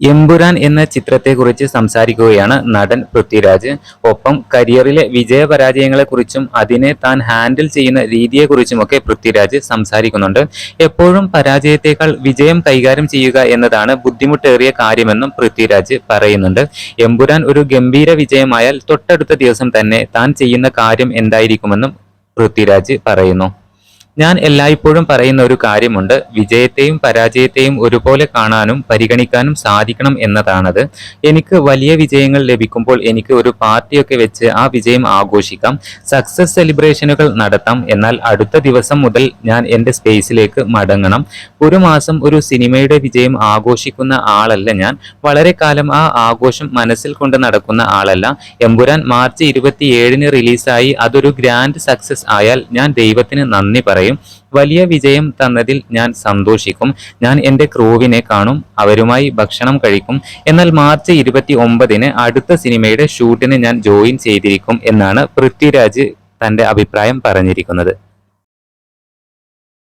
എമ്പുരാൻ എന്ന ചിത്രത്തെക്കുറിച്ച് സംസാരിക്കുകയാണ് നടൻ പൃഥ്വിരാജ്. ഒപ്പം കരിയറിലെ വിജയപരാജയങ്ങളെക്കുറിച്ചും അതിനെ താൻ ഹാൻഡിൽ ചെയ്യുന്ന രീതിയെക്കുറിച്ചുമൊക്കെ പൃഥ്വിരാജ് സംസാരിക്കുന്നുണ്ട്. എപ്പോഴും പരാജയത്തെക്കാൾ വിജയം കൈകാര്യം ചെയ്യുക എന്നതാണ് ബുദ്ധിമുട്ടേറിയ കാര്യമെന്നും പൃഥ്വിരാജ് പറയുന്നുണ്ട്. എമ്പുരാൻ ഒരു ഗംഭീര വിജയമായാൽ തൊട്ടടുത്ത ദിവസം തന്നെ താൻ ചെയ്യുന്ന കാര്യം എന്തായിരിക്കുമെന്നും പൃഥ്വിരാജ് പറയുന്നു. ഞാൻ എല്ലായ്പ്പോഴും പറയുന്ന ഒരു കാര്യമുണ്ട്. വിജയത്തെയും പരാജയത്തെയും ഒരുപോലെ കാണാനും പരിഗണിക്കാനും സാധിക്കണം എന്നതാണത്. എനിക്ക് വലിയ വിജയങ്ങൾ ലഭിക്കുമ്പോൾ എനിക്ക് ഒരു പാർട്ടിയൊക്കെ വെച്ച് ആ വിജയം ആഘോഷിക്കാം. സക്സസ് സെലിബ്രേഷനുകൾ നടത്താം. എന്നാൽ അടുത്ത ദിവസം മുതൽ ഞാൻ എന്റെ സ്പേസിലേക്ക് മടങ്ങണം. ഒരു മാസം ഒരു സിനിമയുടെ വിജയം ആഘോഷിക്കുന്ന ആളല്ല ഞാൻ. വളരെ കാലം ആ ആഘോഷം മനസ്സിൽ കൊണ്ട് നടക്കുന്ന ആളല്ല. എമ്പുരാൻ മാർച്ച് ഇരുപത്തിയേഴിന് റിലീസായി. അതൊരു ഗ്രാൻഡ് സക്സസ് ആയാൽ ഞാൻ ദൈവത്തിന് നന്ദി പറയും. വലിയ വിജയം തന്നതിൽ ഞാൻ സന്തോഷിക്കും. ഞാൻ എന്റെ ക്രൂവിനെ കാണും അവരുമായി ഭക്ഷണം കഴിക്കും. എന്നാൽ മാർച്ച് ഇരുപത്തി ഒമ്പതിന് അടുത്ത സിനിമയുടെ ഷൂട്ടിന് ഞാൻ ജോയിൻ ചെയ്തിരിക്കും എന്നാണ് പൃഥ്വിരാജ് തന്റെ അഭിപ്രായം പറഞ്ഞിരിക്കുന്നത്.